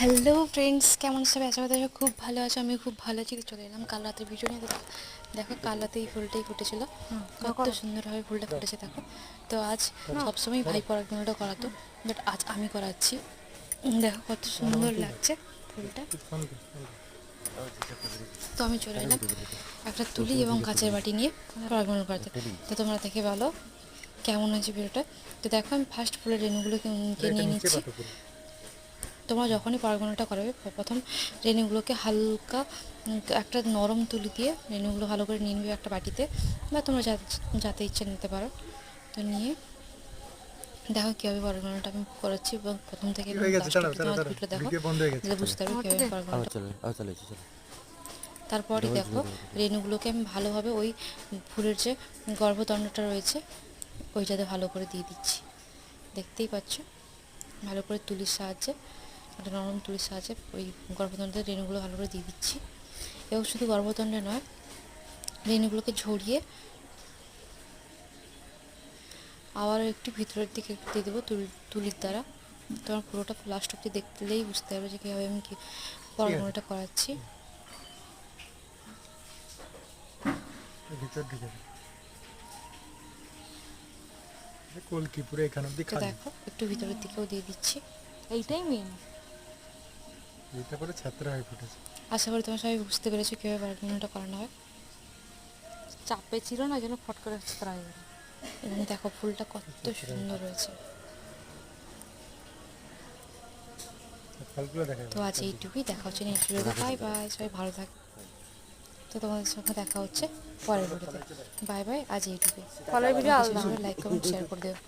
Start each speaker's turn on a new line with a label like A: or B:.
A: Hello friends কেমন সবাই আশা করি খুব ভালো আছো। আমি খুব ভালো আছি। তো চলে এলাম কাল রাতের ভিডিও নিয়ে। দেখো কাল রাতে এই ফুলটাই ফুটেছিল। কত সুন্দরভাবে ফুলটা ফুটেছে দেখো। তো আজ সবসময় ভাই পড়াশোনাটা করাতো বাট আজ আমি করাচ্ছি। দেখো কত সুন্দর লাগছে ফুলটা। তো আমি চলে এলাম একটা তুলি এবং কাঁচের বাটি নিয়ে পরাগমন করতে। তো তোমরা দেখে বলো কেমন আছে ভিডিওটা। তো দেখো আমি ফার্স্ট ফুলের রেণুগুলোকে নিয়ে নিচ্ছি। তোমরা যখনই পরাগমনটা করাবে প্রথম রেণুগুলোকে হালকা একটা নরম তুলি দিয়ে রেণুগুলো ভালো করে নিয়ে নিবে একটা বাটিতে বা তোমরা যা- যাতে ইচ্ছে নিতে পারো। তো নিয়ে দেখো কীভাবে পরাগমনটা আমি করাচ্ছি এবং প্রথম থেকে
B: হয়ে
A: দেখো
B: হয়ে
A: বুঝতে পারবে কীভাবে তারপরে দেখো রেণুগুলোকে আমি ভালোভাবে ওই ফুলের যে গর্ভদণ্ডটা রয়েছে ওইটাতে ভালো করে দিয়ে দিচ্ছি। দেখতেই পাচ্ছ? ভালো করে তুলির সাহায্যে একটা নরম তুলির সাহায্যে ওই গর্ভদণ্ডের রেণুগুলো ভালো করে দিয়ে দিচ্ছি। এবং শুধু গর্ভদণ্ডে নয় রেণুগুলোকে ঝরিয়ে আবারও একটু ভিতরের দিকে একটু দিয়ে দেবো তুল তুলির দ্বারা। তোমার পুরোটা লাস্ট অব্দি দেখলেই বুঝতে পারবে যে কীভাবে আমি কি পরাগমনটা করাচ্ছি।
B: ভিতর ঢুকে কলকি পুরো এখান অব্দি
A: দেখো একটু ভিতরের দিকেও দিয়ে দিচ্ছি।
C: এইটাই মেন
B: এটা করে ছাত্র হয়ে ফুটেছে।
A: আশা করি তোমার সবাই বুঝতে পেরেছ কীভাবে বার্গেনিংটা করানো হয়।
C: চাপে ছিল না যেন ফট করে করা গেল।
A: এবং দেখো ফুলটা কত সুন্দর রয়েছে তো আজ এইটুকুই দেখা হচ্ছে নেক্সট ভিডিওতে। বাই বাই সবাই ভালো থাক। তো তোমাদের সঙ্গে দেখা হচ্ছে পরের ভিডিওতে। বাই বাই আজ এইটুকুই।
C: ফলের ভিডিও আলাদা।
A: লাইক কমেন্ট শেয়ার করে দেবো